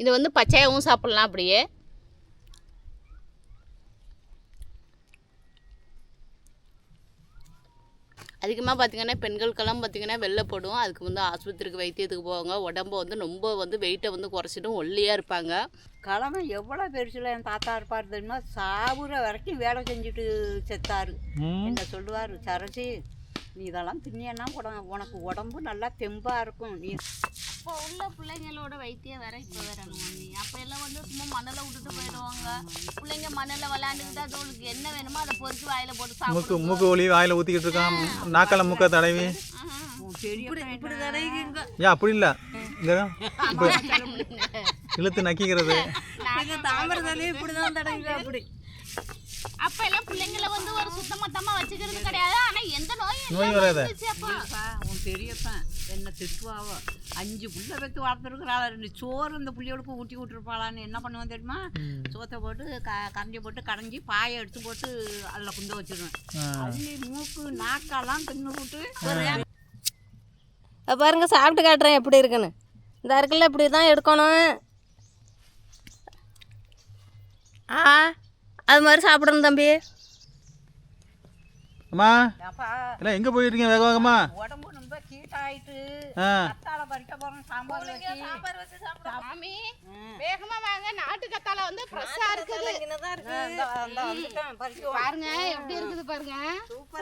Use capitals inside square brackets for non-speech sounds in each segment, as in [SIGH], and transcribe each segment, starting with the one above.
இது வந்து பச்சையாகவும் சாப்பிட்லாம் அப்படியே. அதிகமாக பார்த்தீங்கன்னா பெண்களுக்கெல்லாம் பார்த்தீங்கன்னா வெள்ளைப்படும் அதுக்கு வந்து ஆஸ்பத்திரிக்கு வைத்தியத்துக்கு போவாங்க. உடம்ப வந்து ரொம்ப வந்து வெயிட்டை வந்து குறைச்சிடும். ஒல்லியாக இருப்பாங்க. கிழமை எவ்வளோ பெருசில் என் தாத்தா இருப்பார் தெரியுமா? சாகுற வரைக்கும் வேலை செஞ்சுட்டு செத்தாரு. என்ன சொல்லுவார்? சரசி நீ இதெல்லாம் தின்னியன்னா உட- உனக்கு உடம்பு நல்லா தெம்பாக இருக்கும். நீ இப்போ உள்ள பிள்ளைங்களோட வைத்தியம் வேற இப்போ வேற மம்மி அப்போ எல்லாம் வந்து சும்மா மணலை விட்டுட்டு போயிடுவாங்க. பிள்ளைங்க மணலில் விளையாண்டுக்கிட்டு அதோளுக்கு என்ன வேணுமோ அதை பொறுத்து வாயில போட்டு மூக்கு சாப்பிடும் மூக்கு ஒளி வாயில் ஊற்றிக்கிட்டு இருக்கான். நாக்கால மூக்க தடவி. ஏன் அப்படி இல்லை. இழுத்து நக்கிக்கிறது. தாமரதாலே இப்படி தான் தடவி அப்படி. அப்ப எல்லாம் பிள்ளைங்கள வந்து ஒரு சுத்தமத்தமா வச்சுக்கிறது கிடையாது. ஆனா எந்த நோயும் நோய் வராத. உன் பெரியப்பன் என்ன திட்டுவாவோ. அஞ்சு புள்ள பெற்று வளர்த்துருக்குறாள். ரெண்டு சோறு இந்த புள்ளியோளுக்கு ஊட்டி விட்டுருப்பாளான்னு என்ன பண்ணுவேன் தெரியுமா? சோத்தை போட்டு க கரண்டி போட்டு கடைஞ்சி பாயை எடுத்து போட்டு அதில் குந்த வச்சிருவேன். அள்ளி மூக்கு நாக்கெல்லாம் தின்னு விட்டு பாருங்க சாப்பிட்டு காட்டுறேன் எப்படி இருக்குன்னு. இந்த அருக்கில் இப்படி தான் எடுக்கணும். ஆ. அது மாதிரி சாப்பிடணும் தம்பி. அம்மா எல்லாம் எங்கே போயிருக்கீங்க வேக வேகமா? உடம்பு ரொம்ப கீட்டாயிட்டு ஆ. கத்தாழை பறிக்க போகிறோம் சாம்பார் வச்சு. மாமி வேகமா வாங்க நாட்டு கத்தால வந்து ஃப்ரெஷ்ஷா இருக்குது. பாருங்க எப்படி இருக்குது பாருங்க.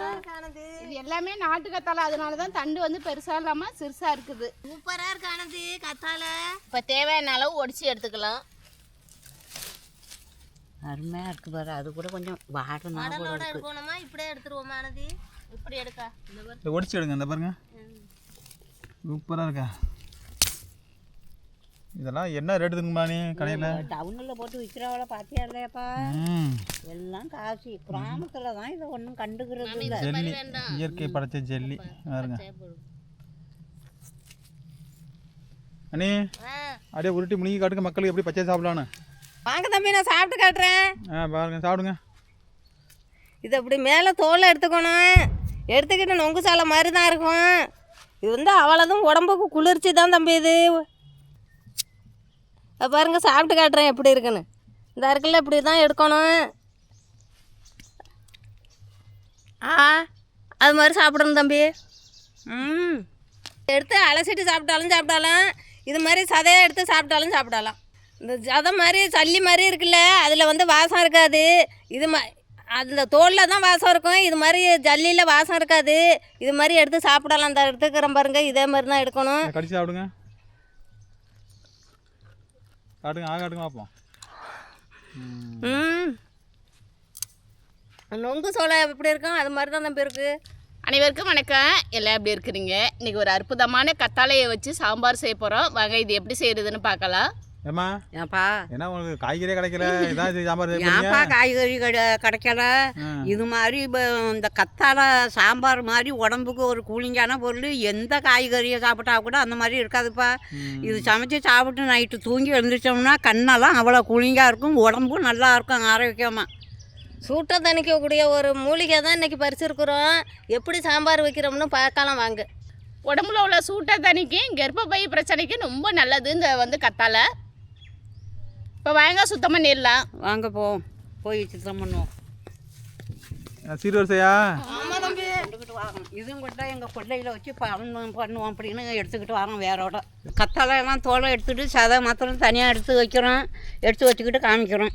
இருக்கானது. இது எல்லாமே நாட்டு கத்தால அதனால தான் தண்டு வந்து பெருசா இல்லாம சிறுசா இருக்குது. சூப்பராக இருக்கானது கத்தால இப்போ தேவையான அளவு ஒடிச்சு எடுத்துக்கலாம். அருமையாக இருக்கு பாரு. அது கூட கொஞ்சம் வாடனா கூட கடலோட இருக்கு. எடுக்கணுமா இப்படியே எடுத்துருவோமானது இப்படி எடுக்க. ஒடிச்சு எடுங்க இந்த பாருங்க. சூப்பராக இருக்கா? இதெல்லாம் என்ன ரேட்டு இருக்குமா நீ கடையில்? டவுனில் போட்டு விற்கிறவள பார்த்தியா இல்லையாப்பா? எல்லாம் காசு. கிராமத்தில் தான் இதை ஒன்றும் கண்டுக்கிறது இல்லை. ஜெல்லி. இயற்கை படைச்ச ஜெல்லி. பாருங்க. அண்ணே அப்படியே உருட்டி முழுங்கி காட்டுங்க. மக்களுக்கு எப்படி பச்சை சாப்பிடலான்னு வாங்க தம்பி நான் சாப்பிட்டு காட்டுறேன். ஆ பாருங்க சாப்பிடுங்க. இது அப்படி மேலே தோலை எடுத்துக்கணும். எடுத்துக்கிட்டு நொங்கு சாலை மாதிரி தான் இருக்கும். இது வந்து அவ்வளோதான் உடம்புக்கு குளிர்ச்சி தான் தம்பி இது. பாருங்க சாப்பிட்டு காட்டுறேன் எப்படி இருக்குன்னு. இந்த அருக்கில் இப்படி தான் எடுக்கணும். ஆ அது மாதிரி சாப்பிடணும் தம்பி. ம். எடுத்து அலசிட்டு சாப்பிட்டாலும் சாப்பிட்டாலும் இது மாதிரி சதையாக எடுத்து சாப்பிட்டாலும் சாப்பிடலாம். இந்த சதை மாதிரி சல்லி மாதிரி இருக்குல்ல அதில் வந்து வாசம் இருக்காது. இது மா அந்த தோலில் தான் வாசம் இருக்கும். இது மாதிரி ஜல்லியில் வாசம் இருக்காது. இது மாதிரி எடுத்து சாப்பிடலாம். அந்த எடுத்துக்கிறேன் பாருங்க. இதே மாதிரி தான் எடுக்கணும். கடிச்சு சாப்பிடுங்க. காட்டுங்க ஆ காட்டுங்க பார்ப்போம். ம். நொங்கு சோளை எப்படி இருக்கும்? அது மாதிரி தான் தம்பி இருக்குது அனைவருக்கும் வணக்கம். எல்லாம் எப்படி இருக்கிறீங்க? இன்னைக்கு ஒரு அற்புதமான கத்தாழையை வச்சு சாம்பார் செய்ய போகிறோம் வாங்க இது எப்படி செய்யறதுன்னு பார்க்கலாம். ஏம்மா? ஏன்ப்பா என்ன உங்களுக்கு காய்கறியே கிடைக்கல. இதான் இது சாம்பார்? ஏன்ப்பா காய்கறி கிடை கிடைக்கல. இது மாதிரி இப்போ இந்த கத்தாழை சாம்பார் மாதிரி உடம்புக்கு ஒரு கூலிங்கான பொருள். எந்த காய்கறியை சாப்பிட்டா கூட அந்த மாதிரி இருக்காதுப்பா. இது சமைச்சு சாப்பிட்டு நைட்டு தூங்கி எழுந்திரிச்சோம்னா கண்ணெல்லாம் அவ்வளோ கூலிங்காக இருக்கும். உடம்பும் நல்லா இருக்கும் ஆரோக்கியமாக சூட்டை தணிக்கக்கூடிய ஒரு மூலிகை தான் இன்றைக்கி பறிச்சிருக்கிறோம். எப்படி சாம்பார் வைக்கிறோம்னு பார்க்கலாம் வாங்க. உடம்புல உள்ள சூட்டை தணிக்கும் கர்ப்பப்பை பிரச்சனைக்கு ரொம்ப நல்லது இந்த வந்து கத்தாழை. இப்போ வாங்க சுத்தம் பண்ணிடலாம் வாங்க போவோம் போய் சுத்தம் பண்ணுவோம். சீர்வரிசையா? இதுவும் கூட எங்கள் கொள்ளையில் வச்சு பண்ணுவோம் பண்ணுவோம் அப்படின்னு எடுத்துக்கிட்டு வரோம் வேறோட கத்தாழை எல்லாம் தோலை எடுத்துகிட்டு சதை மாத்திரம் தனியாக எடுத்து வைக்கிறோம். எடுத்து வச்சுக்கிட்டு காமிக்கிறோம்.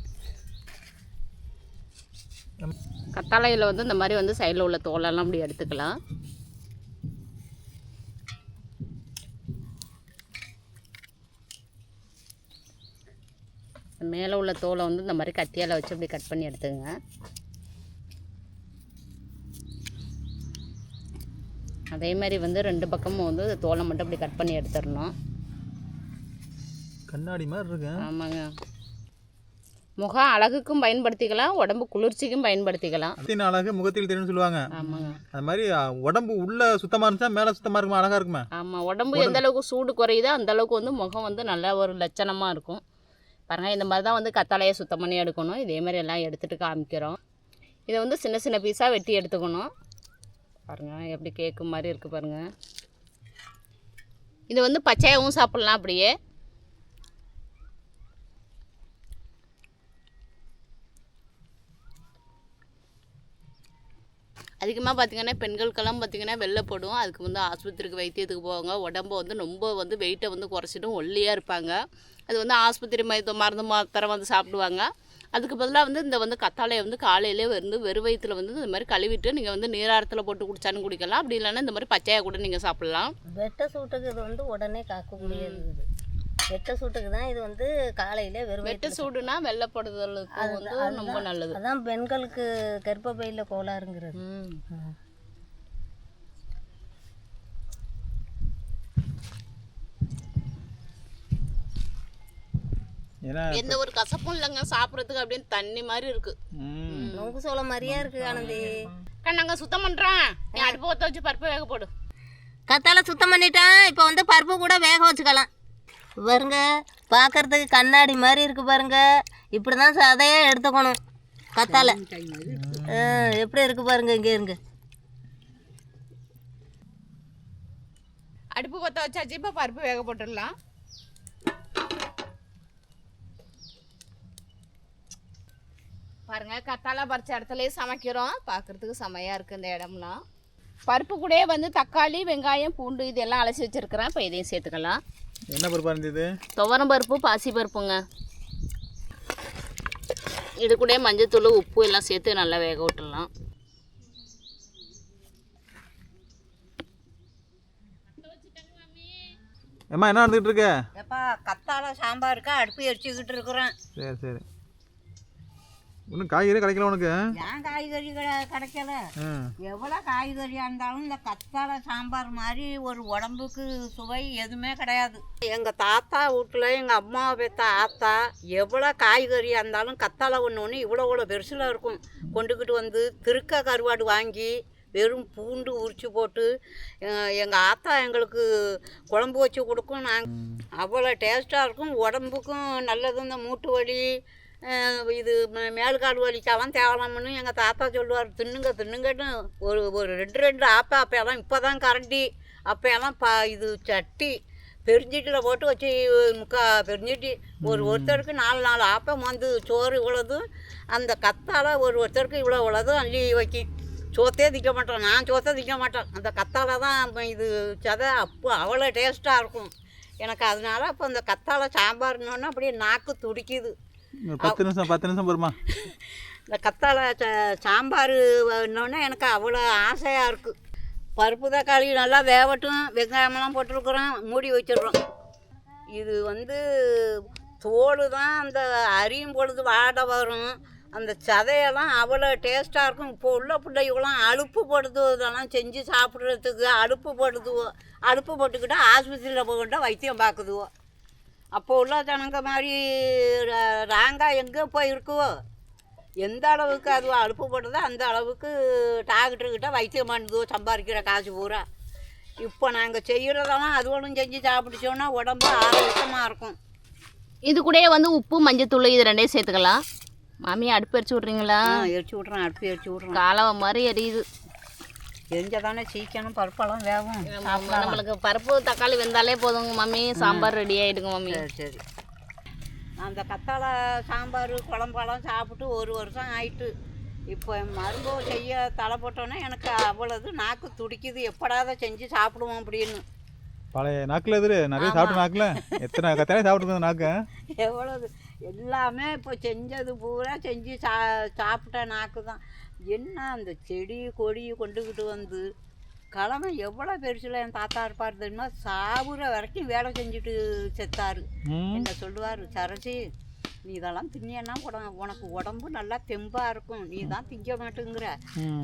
கத்தாழையில் வந்து இந்த மாதிரி வந்து சைடில் உள்ள தோலெல்லாம் அப்படி எடுத்துக்கலாம். மேலே உள்ள தோலை வந்து இந்த மாதிரி கத்தியால் வச்சு அப்படி கட் பண்ணி எடுத்துங்க அதே மாதிரி வந்து ரெண்டு பக்கமும் வந்து தோலை மட்டும் அப்படி கட் பண்ணி எடுத்துடணும். கண்ணாடி மாதிரி இருக்கு. ஆமாங்க. முகம் அழகுக்கும் பயன்படுத்திக்கலாம் உடம்பு குளிர்ச்சிக்கும் பயன்படுத்திக்கலாம். அத்தின் அழகு முகத்தில் தெரியும்னு சொல்லுவாங்க. ஆமாங்க. அது மாதிரி உடம்பு உள்ள சுத்தமாக இருந்துச்சா மேலே சுத்தமாக இருக்குமா அழகா இருக்குமா? ஆமாம் உடம்பு எந்த அளவுக்கு சூடு குறையுதோ அந்த அளவுக்கு வந்து முகம் வந்து நல்ல ஒரு லட்சணமாக இருக்கும். பாருங்க இந்த மாதிரி தான் வந்து கத்தாழையை சுத்தம் பண்ணி எடுக்கணும். இதேமாதிரி எல்லாம் எடுத்துகிட்டு காமிக்கிறோம். இதை வந்து சின்ன சின்ன பீஸாக வெட்டி எடுத்துக்கணும். பாருங்கள் எப்படி கேக்கு மாதிரி இருக்குது பாருங்கள் இது வந்து பச்சையாகவும் சாப்பிட்லாம் அப்படியே. அதிகமாக பார்த்திங்கன்னா பெண்களுக்கெல்லாம் பார்த்திங்கன்னா வெள்ளைப்படும் அதுக்கு வந்து ஆஸ்பத்திரிக்கு வைத்தியத்துக்கு போவாங்க. உடம்பை வந்து ரொம்ப வந்து வெயிட்டை வந்து குறைச்சிட்டும் ஒல்லியாக இருப்பாங்க. அது வந்து ஆஸ்பத்திரி மருந்து மருந்து மாத்திரை வந்து சாப்பிடுவாங்க. அதுக்கு பதிலாக வந்து இந்த வந்து கத்தாழையை வந்து காலையிலே வந்து வெறும் வயிற்றுல வந்து இந்த மாதிரி கழுவிட்டு நீங்கள் வந்து நீராரத்தில் போட்டு குடிச்சாலும் குடிக்கலாம். அப்படி இல்லைன்னா இந்த மாதிரி பச்சையாக கூட நீங்கள் சாப்பிட்லாம். வெட்ட சூட்டுக்கு இது வந்து உடனே காக்கக்கூடியது இது வெட்ட சூட்டுக்கு தான் இது வந்து காலையில வெறும் வெட்டு சூடுனா வெள்ளைப்படுதலுக்கு வந்து. ரொம்ப நல்லது. அதான் பெண்களுக்கு கர்ப்பப்பையில கோளாறுங்கிறது. எந்த ஒரு கசப்பும் இல்லைங்க சாப்பிட்றதுக்கு அப்படின்னு தண்ணி மாதிரி இருக்கு. ம். நொங்கு சோளம் மாதிரியா இருக்கு ஆனந்தி. நாங்கள் சுத்தம் பண்ணுறேன் நீ அடுப்பு ஒத்த வச்சு பருப்பு வேக போடு. கத்தால சுத்தம் பண்ணிட்டேன் இப்போ வந்து பருப்பு கூட வேக வச்சுக்கலாம். பாருங்க பார்க்கறதுக்கு கண்ணாடி மாதிரி இருக்கு பாருங்க. இப்படி தான் சதையே எடுத்துக்கணும். கத்தால. ஆ, எப்படி இருக்கு பாருங்க இங்கே இருங்க. அடுப்பு பற்ற வச்சாச்சு இப்போ பருப்பு வேக போட்டுடலாம். பாருங்க கத்தாழை பறிச்ச இடத்துலயே சமைக்கிறோம். பார்க்கறதுக்கு செமையாக இருக்குது இந்த இடம்லாம். பருப்பு கூடயே வந்து தக்காளி வெங்காயம் பூண்டு இதெல்லாம் அலசி வச்சுருக்கிறேன். இப்போ இதையும் சேர்த்துக்கலாம். என்ன பருப்பாக இருந்தது? துவரம் பருப்பு பாசி பருப்புங்க. இது கூட மஞ்சத்தூள் உப்பு எல்லாம் சேர்த்து நல்லா வேக விட்டுடலாம். ஏம்மா என்ன நடந்துகிட்டு இருக்க? எப்பா கத்தாழை சாம்பாருக்கு அடுப்பு எரிச்சுக்கிட்டு இருக்கிறேன். சரி சரி. இன்னும் காய்கறி கிடைக்கல உனக்கு? ஏன் காய்கறி கிடை- கிடைக்கல? எவ்வளோ காய்கறியாக இருந்தாலும் இந்த கத்தாழை சாம்பார் மாதிரி ஒரு உடம்புக்கு சுவை எதுவுமே கிடையாது. எங்கள் தாத்தா வீட்டில் எங்கள் அம்மா பெத்த ஆத்தா எவ்வளோ காய்கறியாக இருந்தாலும் கத்தாழை ஒன்று ஒன்று இவ்வளோ இவ்வளோ பெருசில் இருக்கும். கொண்டுக்கிட்டு வந்து திருக்க கருவாடு வாங்கி வெறும் பூண்டு உரிச்சு போட்டு எங்கள் ஆத்தா எங்களுக்கு குழம்பு வச்சு கொடுக்கும். நாங்கள் அவ்வளோ டேஸ்ட்டாக இருக்கும். உடம்புக்கும் நல்லது. இந்த மூட்டு வலி இது மே- மேல்கால் வலிக்கெல்லாம் தேவலாம்னு எங்கள் தாத்தா சொல்லுவார். தின்னுங்க தின்னுங்கன்னு ஒரு ஒரு ரெண்டு ரெண்டு ஆப்பை அப்போயெல்லாம் இப்போ தான் கரண்டி அப்போயெல்லாம் பா இது சட்டி பெருஞ்சீட்டில் போட்டு வச்சு முக்கா பெருஞ்சீட்டி. ஒரு ஒருத்தருக்கு நாலு நாலு ஆப்பம் வந்து சோறு இவ்வளோதும் அந்த கத்தால ஒரு ஒருத்தருக்கு இவ்வளோ இவ்வளோதும் அள்ளி வைக்கி. சோத்தே திக்க மாட்டோம் நான் சோத்தே திக்க மாட்டேன். அந்த கத்தால தான் அப்ப இது சதை அப்போ அவ்வளோ டேஸ்ட்டாக இருக்கும். எனக்கு அதனால அப்போ அந்த கத்தாழை சாம்பார்னோன்னா அப்படியே நாக்கு துடிக்குது. பத்து நிமிஷம் பத்து நிமிஷம் போருமா இந்த கத்தாழை ச சாம்பார் இன்னொன்னே எனக்கு அவ்வளோ ஆசையாக இருக்குது பருப்பு தக்காளி நல்லா வேவட்டும் வெங்காயமெல்லாம் போட்டிருக்குறோம் மூடி வச்சிடுறோம். இது வந்து தோல் தான் அந்த அரியும் பொழுது வாட வரும். அந்த சதையெல்லாம் அவ்வளோ டேஸ்ட்டாக இருக்கும். இப்போ உள்ள பிள்ளைகளாம் அலுப்பு படுது. இதெல்லாம் செஞ்சு சாப்பிட்றதுக்கு அலுப்பு படுதுவோ அலுப்பு போட்டுக்கிட்டால் ஆஸ்பத்திரியில் போகிட்ட வைத்தியம் பார்க்குதுவோ. அப்போ உள்ள ஜனங்க மாதிரி ரா- ராங்கா எங்கே போய் இருக்குவோ எந்த அளவுக்கு அது அலுப்புப்படுதோ அந்த அளவுக்கு டாக்டர்கிட்ட வைத்தியம் பண்ணுதோ சம்பாதிக்கிற காசு பூரா. இப்போ நாங்கள் செய்கிறதெல்லாம் அது ஒன்றும் செஞ்சு சாப்பிட்டுச்சோன்னா உடம்பு ஆரோக்கியமாக இருக்கும். இது கூடயே வந்து உப்பு மஞ்சத்தூள் இது ரெண்டையும் சேர்த்துக்கலாம். மாமி அடுப்பு எரிச்சு விட்றீங்களா? எரிச்சு விட்றேன் அடுப்பு எரிச்சு விட்றேன். காலவ மாதிரி எரியுது. எரிஞ்சால் தானே சீக்கிரம் பருப்பெல்லாம் வேகும் நம்மளுக்கு பருப்பு தக்காளி வெந்தாலே போதுங்க மம்மி. சாம்பார் ரெடி ஆயிடுங்க மம்மி. சரி சரி. அந்த கத்தாழை சாம்பார் குழம்பெல்லாம் சாப்பிட்டு ஒரு வருஷம் ஆயிட்டு. இப்போ மரும்பு செய்ய தலை போட்டோன்னே எனக்கு அவ்வளவு நாக்கு துடிக்குது. எப்படாத செஞ்சு சாப்பிடுவோம் அப்படின்னு. பழைய நாக்கில் எதிரு? நிறைய சாப்பிட்ட நாக்கில்? எத்தனை கத்தாலே சாப்பிட்டுருக்கோம் நாக்கு? எவ்வளவு எல்லாமே இப்போ செஞ்சது பூரா செஞ்சு சா சாப்பிட்ட நாக்கு தான் என்ன அந்த செடி கொடி கொண்டுக்கிட்டு வந்து கிழமை எவ்வளோ பெருசில் என் தாத்தா இருப்பார் தெரியுமா? சாகுற வரைக்கும் வேலை செஞ்சுட்டு செத்தாரு. என்ன சொல்லுவார்? சரசி நீ இதெல்லாம் தின்னியன்னா உட உனக்கு உடம்பு நல்லா தெம்பாக இருக்கும். நீ தான் திங்க மாட்டேங்கிற.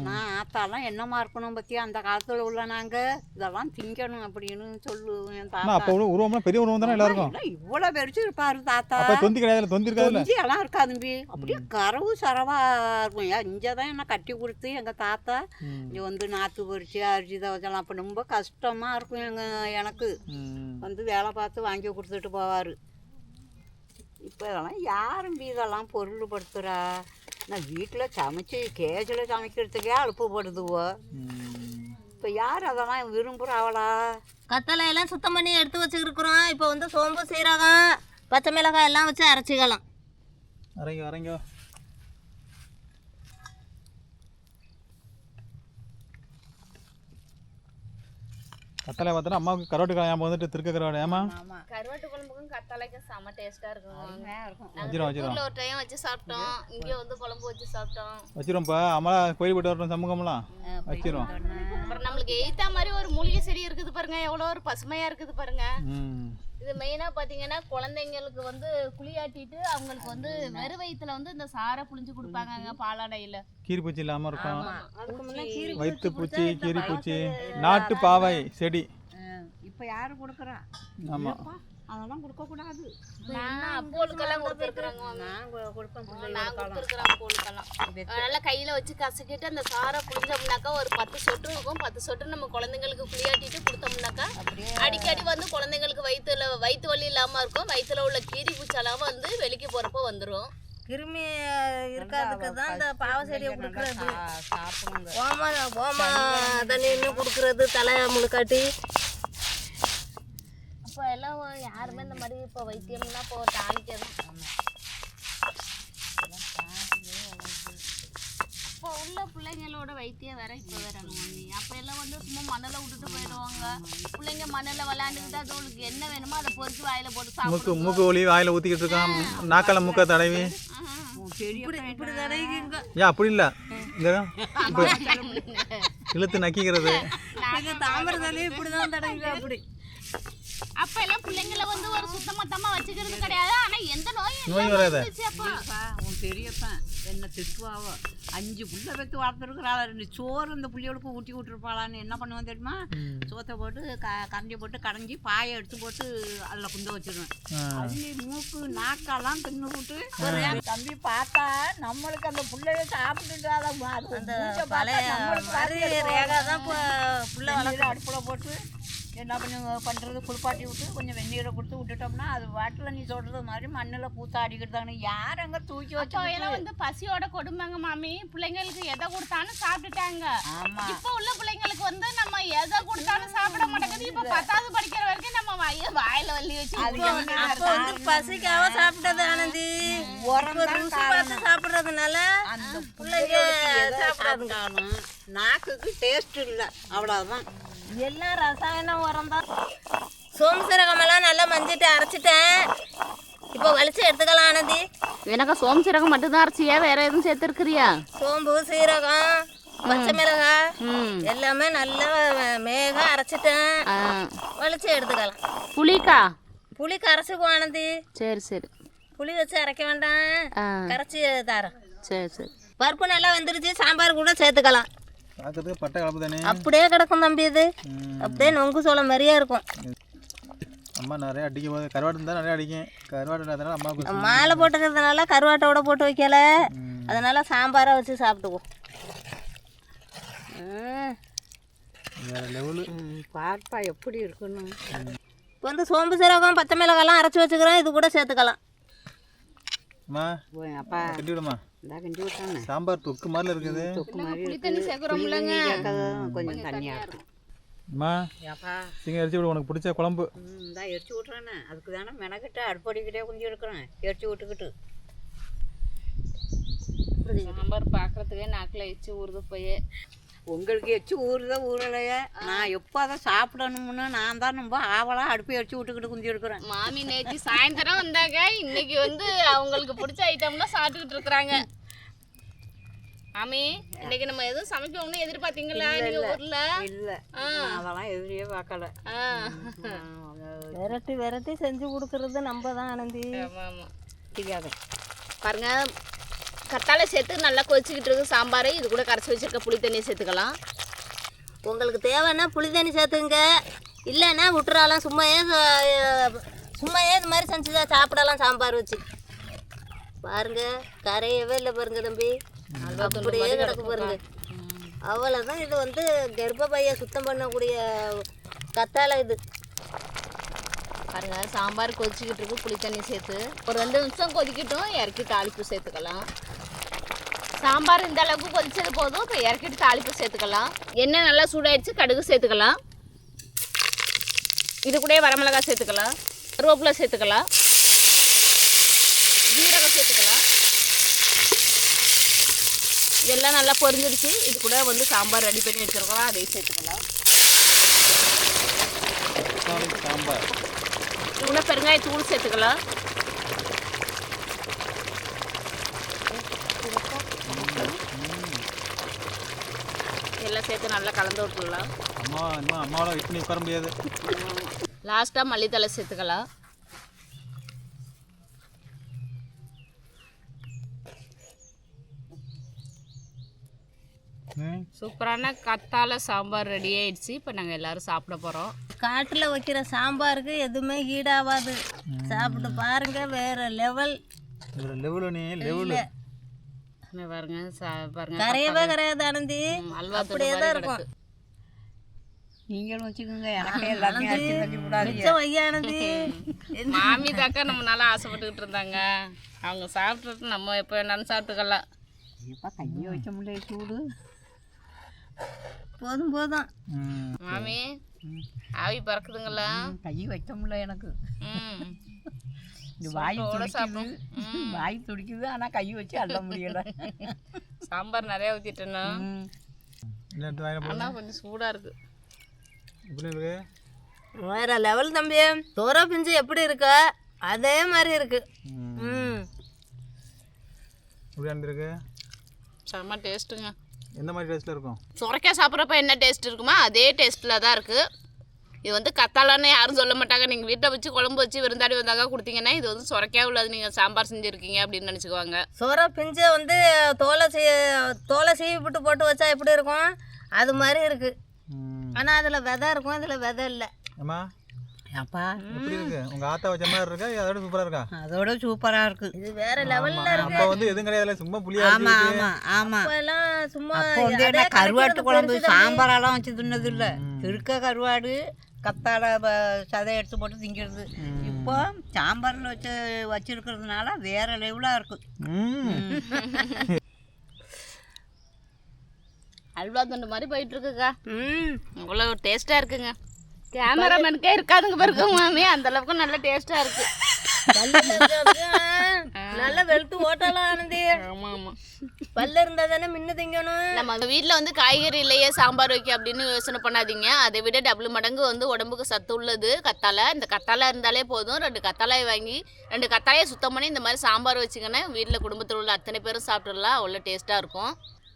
நான் ஆத்தாலாம் என்னமா இருக்கணும் பற்றியா அந்த காலத்தில் உள்ள நாங்கள் இதெல்லாம் திங்கணும் அப்படின்னு சொல்லுவேன் தாத்தா. உருவம்லாம் பெரிய உருவம் தானே எல்லாருக்கும்? இவ்வளோ பெருசு இருப்பார் தாத்தா தொந்தி கிடையாது தொந்தி கொஞ்சம் எல்லாம் இருக்காதும்பி அப்படியே கரவு சரவா இருக்கும். ஏன் இங்கே தான் என்ன கட்டி கொடுத்து எங்கள் தாத்தா. இங்கே வந்து நாற்று பறிச்சு அரிசி தவச்சலாம் அப்போ ரொம்ப கஷ்டமாக இருக்கும் எங்கள் எனக்கு. வந்து வேலை பார்த்து வாங்கி கொடுத்துட்டு போவார். இப்போ இதெல்லாம் யாரும் இதெல்லாம் பொருள்படுத்துகிறா நான் வீட்டில் சமைச்சு கேஜில் சமைக்கிறதுக்கே அலுப்புப்படுதுவோ? ம். இப்போ யார் அதெல்லாம் விரும்புகிறாவளா கத்தலை எல்லாம் சுத்தம் பண்ணி எடுத்து வச்சுருக்குறோம் இப்போ வந்து சோம்பு சீரகம் பச்சை மிளகாய் எல்லாம் வச்சு அரைச்சிக்கலாம். இறங்கி இறங்கி கத்தலை பார்த்தோன்னா அம்மாவுக்கு கரோட்டு காய் ஞாபகம் வந்துட்டு திருக்க கரோடு ஏமா கருவாட்டு குழம்புக்கும் கத்தாழைக்கும் செம டேஸ்ட்டாக இருக்கும். இருக்கும். வச்சிரும் வச்சிரும். ஊரில் ஒரு டைம் வச்சு சாப்பிட்டோம். இங்கே வந்து குழம்பு வச்சு சாப்பிட்டோம். வச்சிரும்ப்பா அம்மா கோயில் போயிட்டு வரட்டும் சமூகம்லாம். வச்சிரும். அப்புறம் நம்மளுக்கு எய்த்தா மாதிரி ஒரு மூலிகை செடி இருக்குது பாருங்க. எவ்வளோ ஒரு பசுமையா இருக்குது பாருங்க. ம். இது மெயினாக பார்த்தீங்கன்னா குழந்தைங்களுக்கு வந்து குளியாட்டிட்டு அவங்களுக்கு வந்து வெறு வயிற்றுல வந்து இந்த சாரை புளிஞ்சு கொடுப்பாங்க பாலாடையில். கீரி பூச்சி இல்லாமல் இருக்கும் அதுக்கு முன்ன கீரி வயிற்று பூச்சி கீரி பூச்சி நாட்டு பாவை செடி. இப்போ யாரு கொடுக்குறா? ஆமாம் அதெல்லாம் கொடுக்கக்கூடாது நான் அப்போலுக்கெல்லாம் கொடுத்துருக்குறாங்க நான் கு- கொடுப்பேன் நான் பிள்ளைகளுக்கெல்லாம் கொடுத்துருக்குறேன் அப்போலுக்கெல்லாம். நல்லா கையில் வச்சு கசக்கிட்டு அந்த சாரை புளிஞ்சோம்னாக்கா ஒரு பத்து சொட்டு இருக்கும். பத்து சொட்டு நம்ம குழந்தைங்களுக்கு குளியாட்டிட்டு கொடுத்தோம்னாக்கா அடிக்கடி வந்து குழந்தைங்களுக்கு வயிற்றுல வயிற்று வலி இல்லாமல் இருக்கும். வயிற்றுல உள்ள கீரி பூச்செல்லாம் வந்து வெளிக்கு போகிறப்போ வந்துடும் கிருமி இருக்காதுக்கு தான் இந்த பாவ செடியை கொடுக்குறது. ஓமா ஓமா தண்ணி இன்னும் கொடுக்குறது தலை முழுக்காட்டி. அப்போ எல்லாம் யாருமே இந்த மாதிரி இப்போ வைத்தியம்னா இப்போ டானிக்கே தான் இப்போ உள்ள பிள்ளைங்களோட வைத்தியம் வேற இப்போ வேற அப்போ எல்லாம் வந்து சும்மா மணலை விட்டுட்டு போயிடுவாங்க. பிள்ளைங்க மணலில் விளையாண்டுக்கிட்டு அதுங்களுக்கு என்ன வேணுமோ அதை பொறுக்கி வாயில போட்டு மூக்கு மூக்கு ஒளி வாயில் ஊற்றிக்கிட்டு இருக்கான். நாக்கால மூக்க தடவி. ஏன் அப்படி இல்லை. இப்போ இழுத்து நக்கிக்கிறது. எங்கள் தாமிரதாலே இப்படி தான் தடவிங்க அப்படி. அப்போ எல்லாம் பிள்ளைங்கள வந்து ஒரு சுத்தமத்தமாக வச்சுக்கிறது கிடையாது. ஆனால் எந்த நோயும் நோய் வராது. உன் பெரியப்பன் என்ன திட்டுவாவோ. அஞ்சு புள்ள வைத்து வளர்த்துருக்குறாள் ரெண்டு சோறு இந்த புள்ளியோளுக்கு ஊட்டி விட்டுருப்பாளான்னு என்ன பண்ணுவேன் தெரியுமா? சோத்தை போட்டு க கரண்டி போட்டு கடைஞ்சி பாயை எடுத்து போட்டு அதில் குந்த வச்சிருவேன். அள்ளி மூக்கு நாக்கெல்லாம் தின்னு விட்டு தம்பி பார்த்தா நம்மளுக்கு அந்த புள்ளைய சாப்பிட்டுட்டாத அந்த பழைய ரேகா தான் புள்ள அடுப்பில் போட்டு என்ன பண்ணி பண்ணுறது குளிப்பாட்டி விட்டு கொஞ்சம் வெந்நீரை கொடுத்து விட்டுட்டோம்னா அது வாட்டில் நீ சொல்கிறது மாதிரி மண்ணில் பூத்தாடிக்கிட்டு யார் அங்கே தூக்கி அப்போ வச்சு எல்லாம் வந்து பசியோட கொடுமைங்க மாமி. பிள்ளைங்களுக்கு எதை கொடுத்தாலும் சாப்பிட்டுட்டாங்க. ஆமாம் இப்போ உள்ள பிள்ளைங்களுக்கு வந்து நம்ம எதை கொடுத்தாலும் சாப்பிட மாட்டேங்குது. இப்போ பத்தாவது படிக்கிற வரைக்கும் நம்ம வாய வாயில வள்ளி வச்சு. அப்போ வந்து பசிக்காக சாப்பிட்டது ஆனந்தி. இப்போ ருசி பார்த்து சாப்பிட்றதுனால அந்த பிள்ளைங்க சாப்பிடாதுங்க நாக்குக்கு டேஸ்ட் இல்லை. அவ்வளோதான் எல்லாம் ரசாயனம் உரம் சோம்பு சீரகமெல்லாம் நல்லா மஞ்சிட்டு அரைச்சிட்டேன். இப்போ வலிச்சு எடுத்துக்கலாம் ஆனந்தி. எனக்கு சோம் சீரகம் மட்டும்தான் அரைச்சியா? வேற எதுவும் சேர்த்துருக்குறியா? சோம்பு சீரகம் பச்சை மிளகாய் எல்லாமே நல்லா மேக அரைச்சிட்டேன். வலிச்சு எடுத்துக்கலாம். புளிக்கா? புளி கரைச்சிக்குவோம் ஆனந்தி. சரி சரி. புளி வச்சு அரைக்க வேண்டாம். கரைச்சி தரேன். சரி சரி. பருப்பு நல்லா வெந்துருச்சு சாம்பார் கூட சேர்த்துக்கலாம். பார்க்கறதுக்கு பட்டை கலப்பு தானே அப்படியே கிடக்கும் தம்பி இது. அப்படியே நொங்கு சோளம் மாதிரியே இருக்கும். அம்மா நிறைய அடிக்கும் போது கருவாடு இருந்தால் நிறைய அடிக்கும். கருவாடு இல்லாதனால அம்மாவுக்கு மாலை போட்டுக்கிறதுனால கருவாட்டோட போட்டு வைக்கல. அதனால சாம்பாரை வச்சு சாப்பிட்டுக்குவோம். வேற லெவலு. பார்ப்பா எப்படி இருக்கணும் இப்போ வந்து சோம்பு சீரகம் பச்சை மிளகாலாம் அரைச்சி வச்சுக்கிறோம். இது கூட சேர்த்துக்கலாம். அம்மா அப்பா. கட்டி விடுமா? சாம்பார் தொக்கு மாதிரி இருக்குது. புளி தண்ணி சேர்க்குறோம்லங்க. கொஞ்சம் தண்ணியாக இருக்கும். அம்மா ஏப்பா. சிங்க அரிசி விடு உனக்கு பிடிச்ச குழம்பு. இந்தா எரிச்சு விட்றானே அதுக்கு தானே மெனக்கிட்ட அடுப்படிக்கிட்டே குஞ்சு எடுக்கிறேன். எரிச்சு விட்டுக்கிட்டு சாம்பார் பார்க்கறதுக்கே நாக்கில் வச்சு ஊறுது போய் உங்களுக்கு எச்சு ஊறுதா ஊறலையே நான் எப்போ அதை சாப்பிடணும்னு நான் தான் ரொம்ப ஆவலாக அடுப்பு எரிச்சு விட்டுக்கிட்டு குஞ்சு எடுக்கிறேன். மாமி நேற்று சாயந்தரம் வந்தாங்க. இன்னைக்கு வந்து அவங்களுக்கு பிடிச்ச ஐட்டம்லாம் சாப்பிட்டுக்கிட்டு இருக்கிறாங்க. மாமி இன்னைக்கு நம்ம எதுவும் சமைக்கணும்னு எதிர்பார்த்தீங்களா? நீங்க ஊர்ல? இல்லை. அதெல்லாம் எதிரியே பார்க்கல. விரட்டி விரட்டி செஞ்சு கொடுக்கறது நம்ம தான் ஆனந்தி. ஆமா பாருங்க கத்தாழை சேர்த்து நல்லா கொதிச்சுக்கிட்டு இருக்கு சாம்பார் இது கூட கரைச்சி வச்சிருக்க புளி தண்ணியை சேர்த்துக்கலாம். உங்களுக்கு தேவைன்னா புளி தண்ணி சேர்த்துங்க. இல்லைன்னா விட்டுறாலாம். சும்மையே சும்மையே இது மாதிரி செஞ்சு சாப்பிடலாம் சாம்பார் வச்சு. பாருங்க கரையவே இல்லை பாருங்க தம்பி. அப்படியே கிடக்கு பாருங்க. அவ்வளோதான் இது வந்து கர்ப்பப்பையை சுத்தம் பண்ணக்கூடிய கத்தாழை இது. பாருங்க சாம்பார் கொதிச்சுக்கிட்டு இருக்கு. புளி தண்ணி சேர்த்து. ஒரு ரெண்டு நிமிஷம் கொதிக்கட்டும். இறக்கி தாளிப்பு சேர்த்துக்கலாம். சாம்பார் இந்த அளவுக்கு கொதிச்சது போதும். இப்போ இறக்கிட்டு தாளிப்பு சேர்த்துக்கலாம். எண்ணெய் நல்லா சூடாயிடுச்சு கடுகு சேர்த்துக்கலாம். இது கூட வரமிளகாய் சேர்த்துக்கலாம். கருவேப்பிலை சேர்த்துக்கலாம். ஜீரகம் சேர்த்துக்கலாம். இதெல்லாம் நல்லா பொரிஞ்சிருச்சு. இது கூட வந்து சாம்பார் ரெடி பண்ணி வச்சுருக்கோம் அதையும் சேர்த்துக்கலாம். சாம்பார். இவ்வளோ பெருங்காய தூள் சேர்த்துக்கலாம். எல்லாம் சேர்த்து நல்லா கலந்து விட்டுடலாம் அம்மா இன்னும் அம்மாவோட வெயிட் பண்ணி உட்கார முடியாது. லாஸ்ட்டாக மல்லித்தலை சேர்த்துக்கலாம். சூப்பரான கத்தாழை சாம்பார் ரெடி ஆயிடுச்சு. இப்போ நாங்கள் எல்லாரும் சாப்பிட போகிறோம் காட்டில் வைக்கிற சாம்பாருக்கு எதுவுமே ஈடாகாது சாப்பிட்டு பாருங்க வேற லெவல் இதில் லெவலு பாருங்க. சா பாருங்க கரையவே கரையாது ஆனந்தி அப்படியே தான் இருக்கும். நீங்களும் வச்சுக்கோங்க எனக்கு ஆனந்தி [LAUGHS] மாமி தாக்கா நம்ம நல்லா ஆசைப்பட்டுக்கிட்டு இருந்தாங்க. அவங்க சாப்பிட்டுட்டு நம்ம எப்போ வேணாலும் சாப்பிட்டுக்கலாம். இப்போ கையை வைக்க முடியல சூடு. போதும் போதும். மாமி ஆவி பறக்குதுங்களா? கை வைக்க முடியல எனக்கு. ம். இந்த [LAUGHS] வாய் துடிக்குது. வாய் துடிக்குது ஆனால் கை வச்சு அள்ள [LAUGHS] முடியல. சாம்பார் நிறைய போதும் ஆனால் கொஞ்சம் சூடாக இருக்கு. வேற லெவல் தம்பி. தோரா பிஞ்சு எப்படி இருக்கோ? அதே மாதிரி இருக்கு. ம். ம். எப்படி இருந்திருக்கு செம்ம டேஸ்ட்டுங்க எந்த மாதிரி டேஸ்ட்டில் இருக்கும்? சுரைக்காய் சாப்பிட்றப்ப என்ன டேஸ்ட் இருக்குமோ? அதே டேஸ்ட்டில் தான் இருக்குது இது வந்து கத்தாலான்னு யாரும் சொல்ல மாட்டாங்க. நீங்கள் வீட்டில் வச்சு குழம்பு வச்சு விருந்தாடி வந்தாங்க கொடுத்தீங்கன்னா இது வந்து சுரைக்காய் உள்ளது. நீங்கள் சாம்பார் செஞ்சுருக்கீங்க அப்படின்னு நினச்சிக்குவாங்க. சோறா பிஞ்சை வந்து தோலை சீ தோலை சீவி விட்டு போட்டு வச்சா எப்படி இருக்கும்? அது மாதிரி இருக்கு. ம். ஆனால் அதில் விதை இருக்கும். இதில் விதை இல்லை. ஏம்மா? அப்பா எப்படி இருக்கு? உங்க ஆத்தா வச்ச மாதிரி இருக்கா? அதோட சூப்பரா இருக்கா? அதோட சூப்பராக இருக்கு. இது வேற லெவலில் இருக்கு. அப்ப வந்து எதுவும் கிடையாதுல சும்மா புளியா ஆமா ஆமா ஆமா. எல்லாம் சும்மா அப்போ வந்து என்ன கருவாட்டு குழம்பு தம்பி. சாம்பாரெல்லாம் வச்சு தின்னது இல்லை திருக்க கருவாடு கத்தாழை ப- சதை எடுத்து போட்டு திங்கிறது. இப்போ சாம்பாரில் வச்சு வச்சிருக்கிறதுனால வேற லெவலாக இருக்கு. ம். அல்வா துண்டு மாதிரி போயிட்டு இருக்குக்கா ம் அவ்வளோ டேஸ்ட்டாக இருக்குங்க. கேமராமேனுக்கே இருக்காதுங்க பிறகு மாமி. அந்த அளவுக்கு நல்ல டேஸ்ட்டாக இருக்கு. நல்லா வெளுத்து ஓட்டலாம் ஆனந்தி. ஆமாம். ஆமாம் பல்லு இருந்தா தானே மின்னு திங்கணும். நம்ம வீட்டில் வந்து காய்கறி இல்லையே சாம்பார் வைக்க அப்படின்னு யோசனை பண்ணாதீங்க. அதை விட டபுள் மடங்கு வந்து உடம்புக்கு சத்து உள்ளது. கத்தாழை இந்த கத்தாழை இருந்தாலே போதும். ரெண்டு கத்தாழையை வாங்கி ரெண்டு கத்தாழையை சுத்தம் பண்ணி இந்த மாதிரி சாம்பார் வச்சிங்கன்னா வீட்டில் குடும்பத்தில் உள்ள அத்தனை பேரும் சாப்பிட்றலாம் அவ்வளோ டேஸ்ட்டாக இருக்கும்.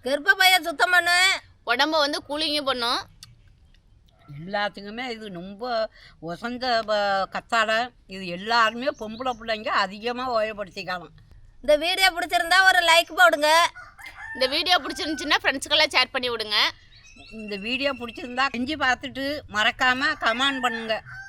கர்ப்ப பையன் சுத்தம் பண்ணு. உடம்ப வந்து கூலிங்கும் பண்ணும். எல்லாத்துக்குமே இது ரொம்ப ஒசந்த ப- கத்தாழை இது எல்லாருமே பொம்பளை பிள்ளைங்க அதிகமாக உபயோகப்படுத்திக்கலாம் இந்த வீடியோ பிடிச்சிருந்தா ஒரு லைக் போடுங்க. இந்த வீடியோ பிடிச்சிருந்துச்சுன்னா ஃப்ரெண்ட்ஸுக்கெல்லாம் ஷேர் பண்ணி விடுங்க. இந்த வீடியோ பிடிச்சிருந்தா செஞ்சு பார்த்துட்டு மறக்காமல் கமெண்ட் பண்ணுங்கள்